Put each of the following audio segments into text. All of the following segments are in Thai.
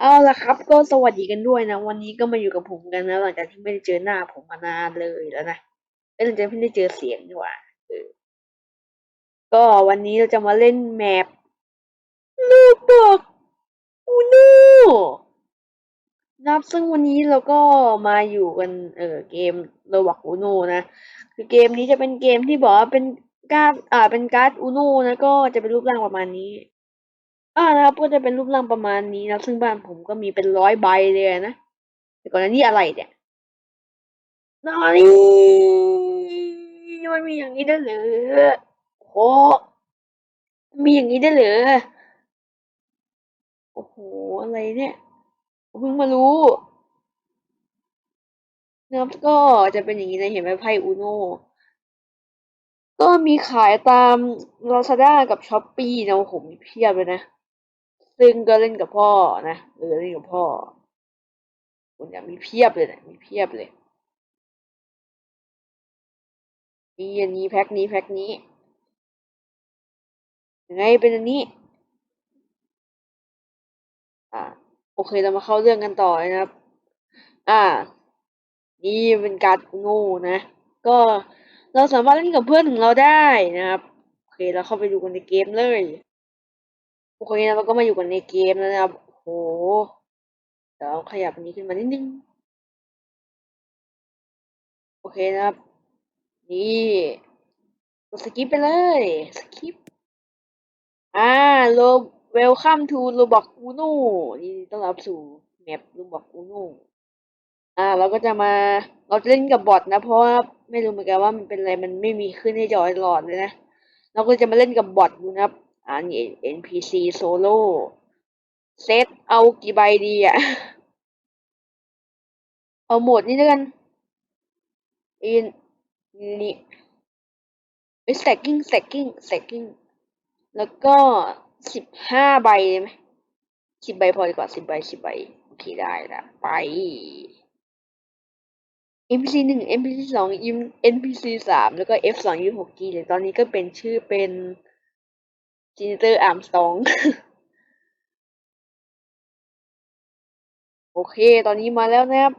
เอาละครับก็สวัสดีกันด้วยนะ วันนี้ก็มาอยู่กับผมกันนะหลังจากที่ไม่ได้เจอหน้าผมมานานเลยแล้วนะไม่หลังจากที่ไม่ได้เจอเสียงดีกว่าเออก็วันนี้เราจะมาเล่นแมปลูกดอกอูน่นับซึ่งวันนี้เราก็มาอยู่กันเออเกมโรบอกอูน่นะคือเกมนี้จะเป็นเกมที่บอกว่าเป็นการ์ดอ่าเป็นการ์ดอูน่นะก็จะเป็นรูปร่างประมาณนี้ อ่านะครับ ก็จะเป็นรูปร่างประมาณนี้นะซึ่งบ้านผมก็มีเป็นร้อยใบเลยนะแต่ก่อนหน้านี้อะไรเนี่ยนอนี่มันมีอย่างนี้ได้เหรอโอ้มีอย่างนี้ได้เหรอโอ้โหอะไรเนี่ยเพิ่งมารู้นะครับก็จะเป็นอย่างนี้นะเห็นไหมไพ่อูโน่ก็มีขายตาม Lazada กับ Shopee นะโอ้โหมีเพียบเลยนะ ซึ่งก็เล่นกับพ่อนะเออเล่นกับพ่อคนอยากมีเพียบเลยนะมีเพียบเลยมีอันนี้แพ็คนี้แพ็คนี้ยังไงเป็นอันนี้ อ่า โอเคเรามาเข้าเรื่องกันต่อนะครับ อ่า นี่เป็นการโง่นะ ก็เราสามารถเล่นกับเพื่อนของเราได้นะครับ โอเคเราเข้าไปดูกันในเกมเลย โอเคนะเราก็มาอยู่กันในเกมแล้วนะครับโหเดี๋ยวขยับอันนี้ขึ้นมานิดนึง โอเคนะครับ นี่กดสกิปไปเลย สกิป อ่าโลเวลคัมทูโรบอกอูโน่นี่ต้อนรับสู่แมปโรบอกอูโน่อ่า เราก็จะมาเราจะเล่นกับบอทนะ เพราะว่าไม่รู้เหมือนกันว่ามันเป็นอะไรมันไม่มีขึ้นให้จอยหลอดเลยนะ เราก็จะมาเล่นกับบอทดูนะครับ อ่านี่ NPC โซโล่เซตเอากี่ใบดีอะเอาหมดนี้แล้วกันอินนี่เอ้ย stacking stacking stacking แล้วก็สิบห้าใบไหมสิบใบพอดีกว่าสิบใบสิบใบโอเคได้ละไป NPC หนึ่ง NPC สอง NPC สามแล้วก็ F สอง U หก G เลยตอนนี้ก็เป็นชื่อเป็น จินเตอร์อาร์มสตองโอเค ตอนนี้มาแล้วนะครับ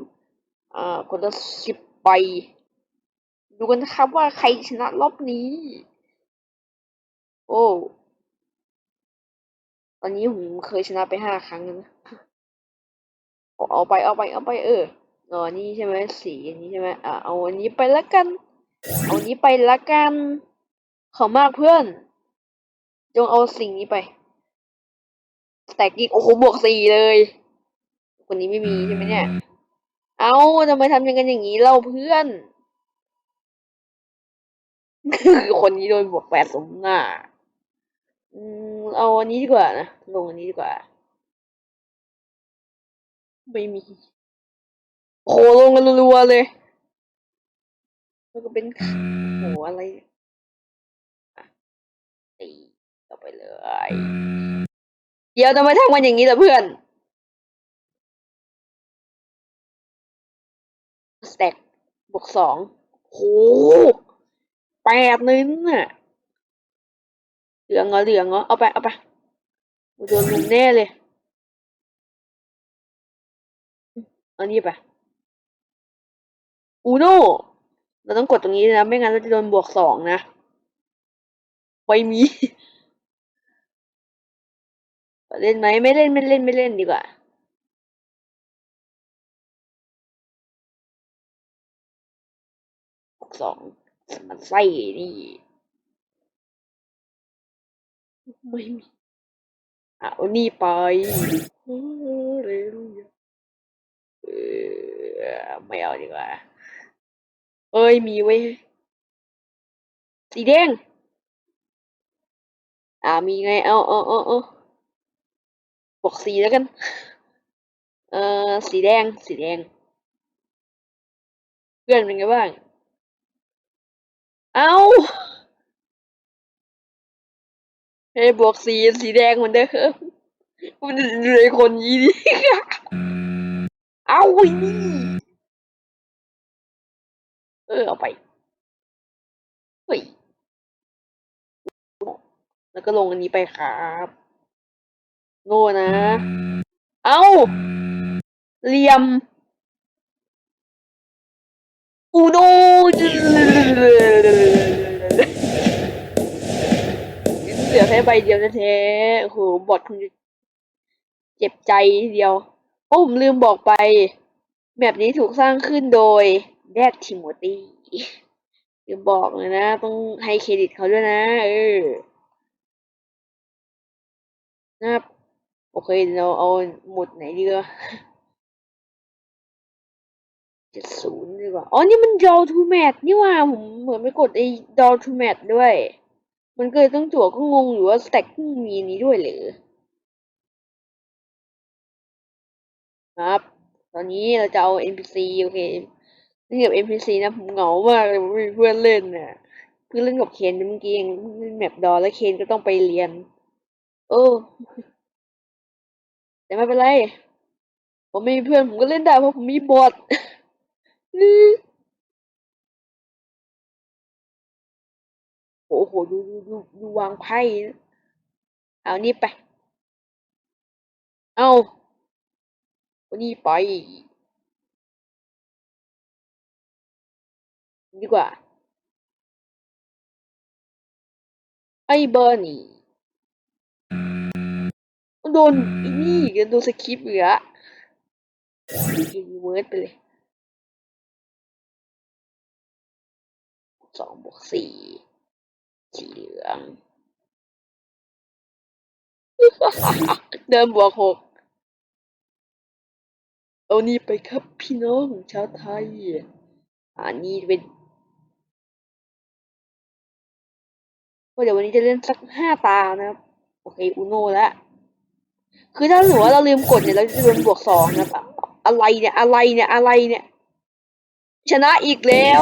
อ่า คนละสิบใบ ดูกันนะครับว่าใครชนะรอบนี้ โอ้ ตอนนี้ผมเคยชนะไปห้าครั้งนะเอาไปเอาไปเอาไปเออเออนี่ใช่ไหมสีอันนี้ใช่ไหมอะเอาอันนี้ไปละกัน เอาอันนี้ไปละกัน ขอมากเพื่อน จงเอาสิ่งนี้ไปสแต็กกิ้งโอ้โหบวกสี่เลยคนนี้ไม่มีใช่ไหมเนี่ย เอาทำไมทำอยังกันอย่างนี้เล่าเพื่อนคือคนนี้โดนบวกแปดสมหน้าอืมเอาอันนี้ดีกว่านะลงอันนี้ดีกว่า ไม่มีโอ้โหลงกันรัวๆเลย แล้วก็เป็นโหอะไร ไปเลยเดี๋ยวทำไมทำกันอย่างนี้ล่ะเพื่อนสแต็กบวกสองโหแปดเลยน่ะเหลืองเหรอเหลืองเหรอเอาไปเอาไปโดนลุมแน่เลยเอานี่ไปอูโน่เราต้องกดตรงนี้นะ ไม่งั้นเราจะโดนบวกสองนะไม่มี เล่นไหมไม่เล่นไม่เล่นไม่เล่นดีกว่าสองมันไส้นี่ไม่มีอะเอานี่ไปเร็วเออไม่เอาดีกว่าเอ้ยมีไว้ยสีแดงอ่ามีไงเอาเอาเอาเอา บอกสีแล้วกัน เออสีแดง สีแดง เพื่อนเป็นไงบ้าง เอาเฮ้บวกสีสีแดงเหมือนเดิมมันเลยคนยีนี่เอาไอ้นี่เออเอาไปเฮ้ยแล้วก็ลงอันนี้ไปครับ โง่นะ เอ้เอาเหลี่ยม อูโดเหลือแค่ใบเดียวแท้ๆโอ้โหบอทคงจะเจ็บใจทีเดียวโอ้ผมลืมบอกไปแบบนี้ถูกสร้างขึ้นโดยแดดทิโมธีลืมบอกเลยนะ ต้องให้เครดิตเขาด้วยนะ เออนะครับ โอเค เราเอาหมุดไหนดีวะเจ็ดศูนย์ดีกว่า อ๋อ นี่มัน draw to match นี่ว่า ผมเหมือนไปกดไอ้ draw to match ด้วย มันเกิดต้องจั่วก็งงอยู่ว่า stack มีนี้ด้วยเหรือ ครับ ตอนนี้เราจะเอา NPC โอเคเล่กับ NPC นะผมเหงามากเลยไม่มีเพื่อนเล่นน่ะเพิ่งเล่นกับเคนเมื่อกี้เองเล่นแมปดอแล้วเคนก็ต้องไปเรียน เออ แต่ไม่เป็นไร ผมมีเพื่อนผมก็เล่นได้เพราะผมมีบอทโอ้โหดูดูดูดูวางไพ่เอานี่ไป เอาเอานี่ไป ดีกว่า ไอ้เบอร์นี่ โดนไอ้นี่กันโดนสคริปต์เหลือรีเวิร์สไปเลยสองบวกสี่สีเหลืองเดิมบวกหกเอานี่ไปครับพี่น้องชาวไทยอันนี้เป็นก็เดี๋ยววันนี้จะเล่นสักห้าตานะครับ โอเค อุโนแล้ว คือถ้าหัวาเราลืมกดเนี่ยเราจะโดนบวกสองนะครับอะไรเนี่ยอะไรเนี่ยอะไรเนี่ย ชนะอีกแล้ว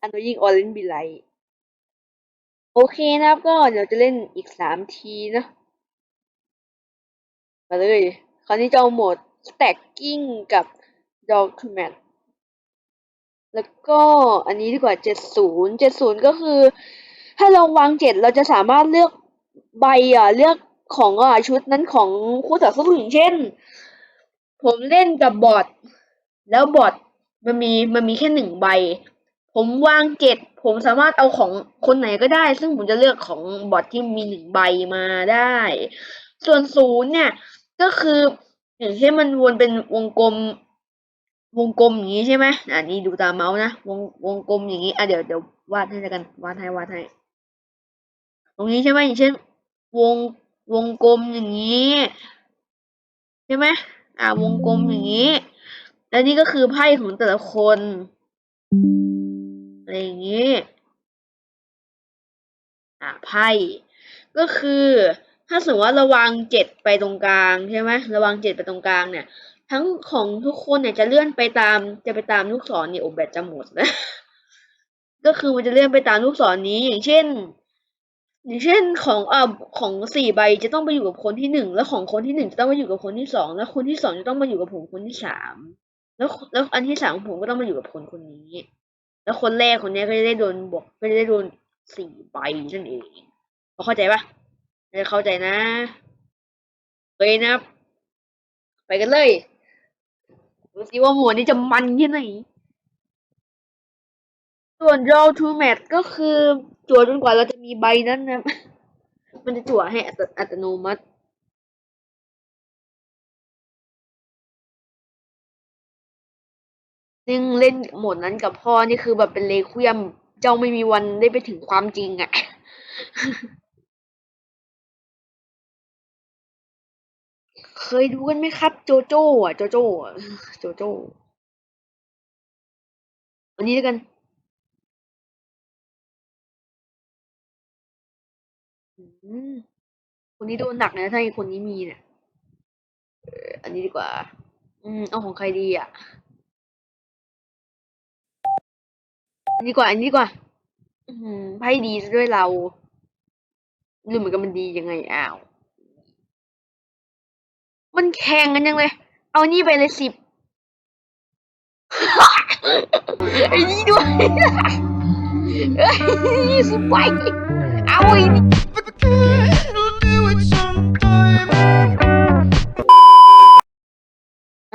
อันโนยิงออเรนบิไลโอเคนะครับก็เดี๋ยวจะเล่นอีกสามทีนะมาเลย คราวนี้จะเอาโหมด stacking กับ document แล้วก็อันนี้ดีกว่าเจ็ดศูนย์เจ็ดศูนย์ก็คือ ถ้าเราวางเจ็ดเราจะสามารถเลือกใบอะเลือกของอะชุดนั้นของคู่ต่อสู้อย่างเช่น ผมเล่นกับบอทแล้วบอทมันมีมันมีแค่หนึ่งใบ ผมวางเจ็ดผมสามารถเอาของคนไหนก็ได้ ซึ่งผมจะเลือกของบอทที่มีหนึ่งใบมาได้ ส่วนศูนย์เนี่ย ก็คืออย่างเช่นมันวนเป็นวงกลมวงกลมอย่างนี้ใช่ไหมอ่านี่ดูตามเมาส์นะ วงวงกลมอย่างนี้ อะเดี๋ยวเดี๋ยววาดให้กันวาดให้วาดให้ รงนี้ใช่ไหมอย่างเช่น วงวงกลมอย่างนี้ ใช่ไหมอ่าวงกลมอย่างนี้ แล้วนี่ก็คือไพ่ของแต่ละคนอะไรอย่างนี้อ่าไพ่ก็คือถ้าสมมติว่าระวังเจ็ดไปตรงกลางใช่ไหมระวังเจ็ดไปตรงกลางเนี่ย ทั้งของทุกคนเนี่ยจะเลื่อนไปตาม จะไปตามลูกศรเนี่ยโอแบตจะหมดนะ ก็คือมันจะเลื่อนไปตามลูกศรนี้อย่างเช่น อย่างเช่นของอ่าของสี่ใบจะต้องไปอยู่กับคนที่หนึ่งแล้วของคนที่หนึ่งจะต้องมาอยู่กับคนที่สองแล้วคนที่สองจะต้องมาอยู่กับผมคนที่สามแล้วแล้วอันที่สามของผมก็ต้องมาอยู่กับคนคนนี้ แล้วคนแรกคนนี้ก็จะได้โดนบวกก็จะได้โดนสี่ใบนั่นเองพอเข้าใจปะเข้าใจนะไปนะไปกันเลยดูสิว่าหมวดนี้จะมันที่ไหนส่วน draw to match ก็คือ จั่วจนกว่าเราจะมีใบนั้นนะมันจะจั่วให้อัตอตโนมัติซึ่งเล่นโหมดนั้นกับพ่อนี่คือแบบเป็นเลควียมเจ้าไม่มีวันได้ไปถึงความจริงอะ่ะเคยดูกันไหมครับ โจโจ้อะโจโจ้อะโจโจ้วันนี้แล้วกัน อืมคนนี้โดนหนักนะถ้าไอ้คนนี้มีเนี่ยเอออันนี้ดีกว่า อืมเอาของใครดีอะอันนี้ดีกว่า อันนี้ดีกว่า อืมไพ่ดีซะด้วยเราดูเหมือนกับมันดียังไงอ้าว มันแข่งกันยังเลย เอานี่ไปเลยสิบ ไอ้นี่ด้วยเอ้ยสิบไป อ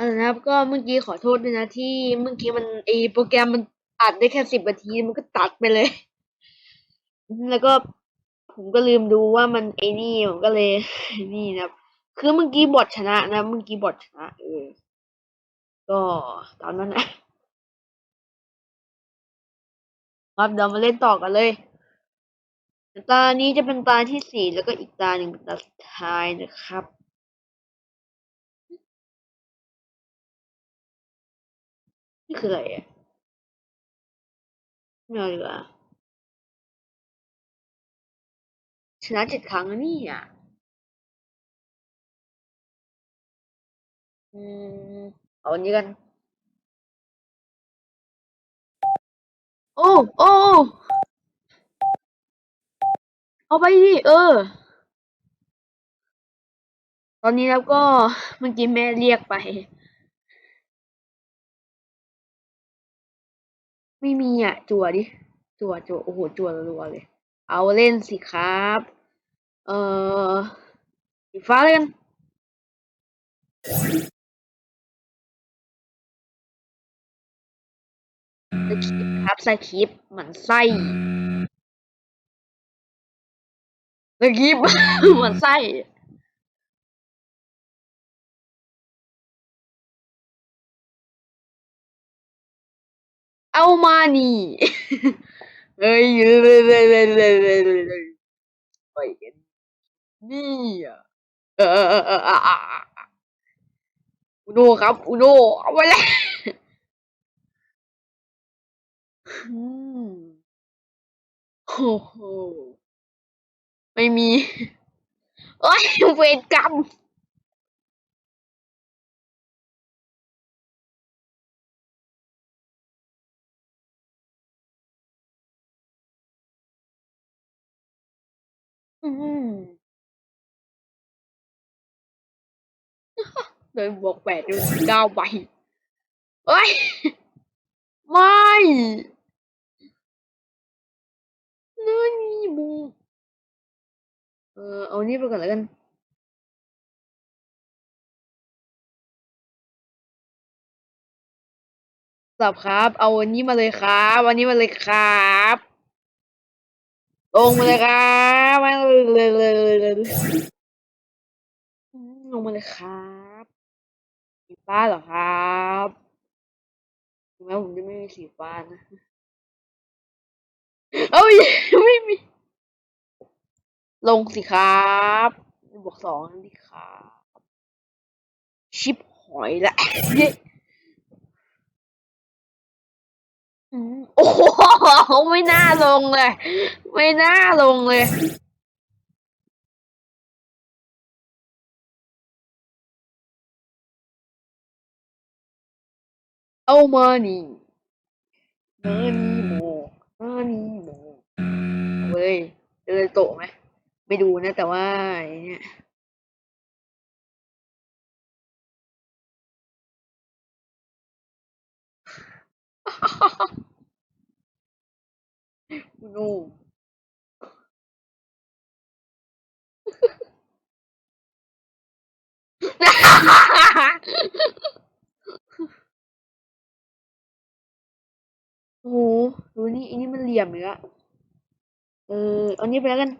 ันนะครับ ก็เมื่อกี้ขอโทษด้วยนะที่เมื่อกี้มันไอโปรแกรมมันอัดได้แค่สิบนาทีมันก็ตัดไปเลย แล้วก็ผมก็ลืมดูว่ามันไอ้นี่ผมก็เลยนี่นะครับ คือเมื่อกี้บอทชนะนะเมื่อกี้บอทชนะเออก็ตามนั้นนะครับเดี๋ยวมาเล่นต่อกันเลย ตานี้จะเป็นตาที่สี่แล้วก็อีกตาหนึ่งเป็นตาสุดท้ายนะครับนี่คืออะไรอะไม่เอาดีกว่าชนะเจ็ดครั้งนี่อะอืมเอาอันนี้กัน โอ้ โอ้ เอาไปดิเออ ตอนนี้แล้วก็เมื่อกี้แม่เรียกไป ไม่มีอะ จั่วดิ จั่วจั่วโอ้โห จั่วรัวๆเลย เอาเล่นสิครับ เออสีฟ้าเลยกันสคริปต์ครับสคริปต์เหมือนไส้ สคริปต์เหมือนไส้เอามานี่เฮ้ยเลยเลยเลยเลยเลยเลยไปกันนี่อะอุโนครับอุโนเอาไปเลยอืมโอ้โห ไม่มี โอ้ยเวรกรรมอืมเลยบวกแปดดูเก้าใบเอ้ย ไม่นั่นนี่บู เออเอานี่ไปก่อนแล้วกันสับครับ เอาอันนี้มาเลยครับอันนี้มาเลยครับลงมาเลยครับมาเลยเลยเลยเลยลยอืมลงมาเลยครับสีฟ้าเหรอครับถึงแม้ผมจะไม่มีสีฟ้านะ เอ้ยไม่มี ลงสิครับบวกสองนั่นดิครับ ชิปหอยละเย้อืมโอ้โหไม่น่าลงเลย ไม่น่าลงเลยเอามานี่มานี่โมมานี่โมเอาเลยเจอโตไหม ไม่ดูนะ แต่ว่าเนี่ยโน่โอ้โหดูนี่อันนี้มันเหลี่ยมอีกอะเออ เอานี้ไปแล้วกัน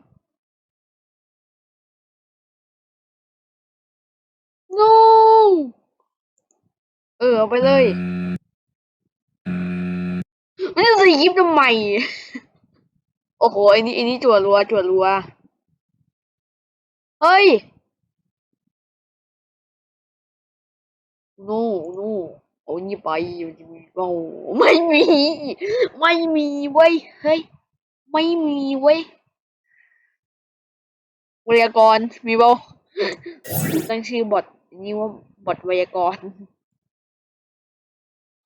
no เออเอาไปเลยไม่ต้องจะยิบทำไม โอ้โหไอ้นี่ไอ้นี่จั่วรัวจั่วรัว เฮ้ยโน่โน่เอานี่ไปโอ้ไม่มี ไม่มีเว้ย เฮ้ย ไม่มีเว้ยไวยากรณ์มีบ่ตั้งชื่อบท นี้ว่าบทไวยากรณ์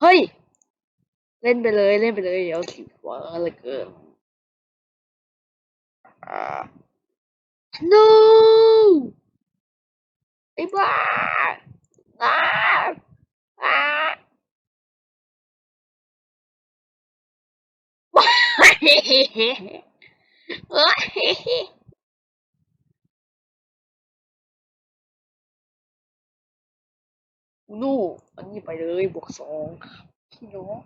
เฮ้ย เล่นไปเลยเล่นไปเลย เดี๋ยวสิว่าอะไรเกินอ่า no ไอ้บ้าอ่าอ่าเอ้ยนู่อันนี้ไปเลยบวกสองพี่น้อง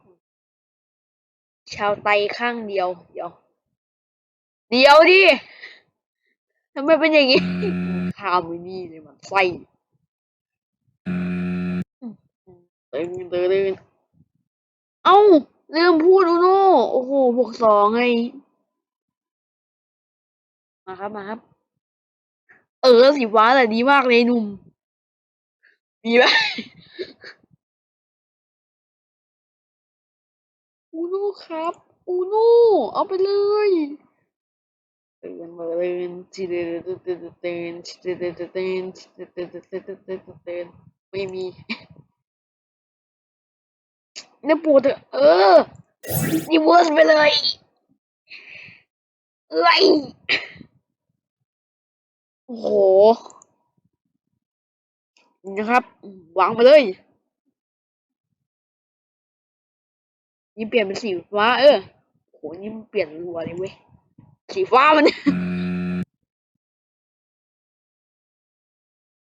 ชาวไตข้างเดียว เดี๋ยว เดี๋ยวดิทำไมเป็นอย่างงี้ข้ามไว้นี่เลยมันไส้เต็มเลยเอ้าลืมพูดอุโน่โอ้โหบวกสองไงมาครับมาครับ เออสีฟ้าแต่ดีมากเลยหนุ่มดีไหม อูน่ครับ อูน่เอาไปเลยเตือนมาเลยจีเดเตเตเตเตนจีเดเตเตเตนจีเดเตเตเตเตเตเตนไม่มีเนี่ยปวดเถอะเออดีเวิร์สไปเลยเอ้ยโอ้โหนะครับวางไปเลย นี่เปลี่ยนเป็นสีฟ้า เออโหนี่มันเปลี่ยนรัวเลยเว้ย สีฟ้ามัน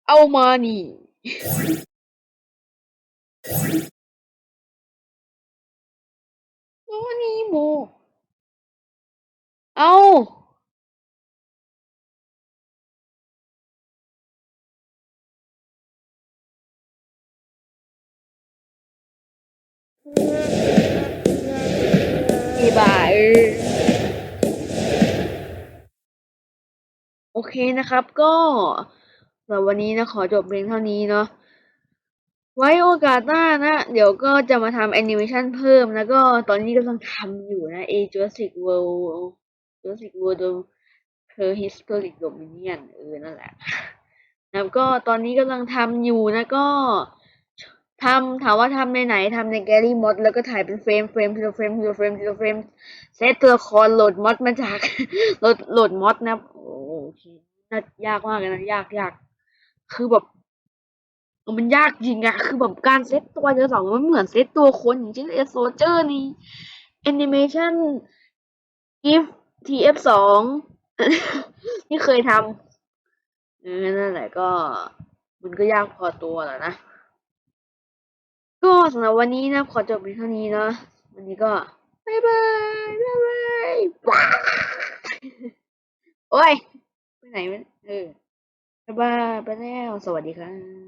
เอามานี่ โอ้นี่โม เอาอี อีบ่าเออโอเคนะครับก็สำหรับวันนี้นะขอจบเพียงเท่านี้เนาะไว้โอกาสหน้านะ เดี๋ยวก็จะมาทำแอนิเมชันเพิ่ม แล้วก็ตอนนี้กำลังทำอยู่นะ A Jurassic World Jurassic World Prehistoric Dominion เออ นั่นแหละแล้วก็ตอนนี้กำลังทำอยู่นะก็ ทำถามว่าทำในไหนทำใน g a l l y Mod แล้วก็ถ่ายเป็นเฟรมเฟรมทีละเฟรมทีละเฟรมทีละเฟรมเซตตัวละครโหลดมอดมาจากโหลดโหลดมอดนะโอ้โอเคน่ายากมากเลยนะยากยากคือแบบมันยากจริงอะคือแบบการเซตตัวเจอสองมันเหมือนเซตตัวคนอย่างเช่นเอโซเจอร์นี่แอนิเมชันกิฟทีเอฟสองที่เคยทำนั่นแหละก็ มันก็ยากพอตัวแหละนะ ก็สำหรับวันนี้นะขอจบเพียงเท่านี้นะวันนี้ก็บายบายบายบายว้าโอ้ยไปไหนมันเออบายบายไปแล้วสวัสดีครับ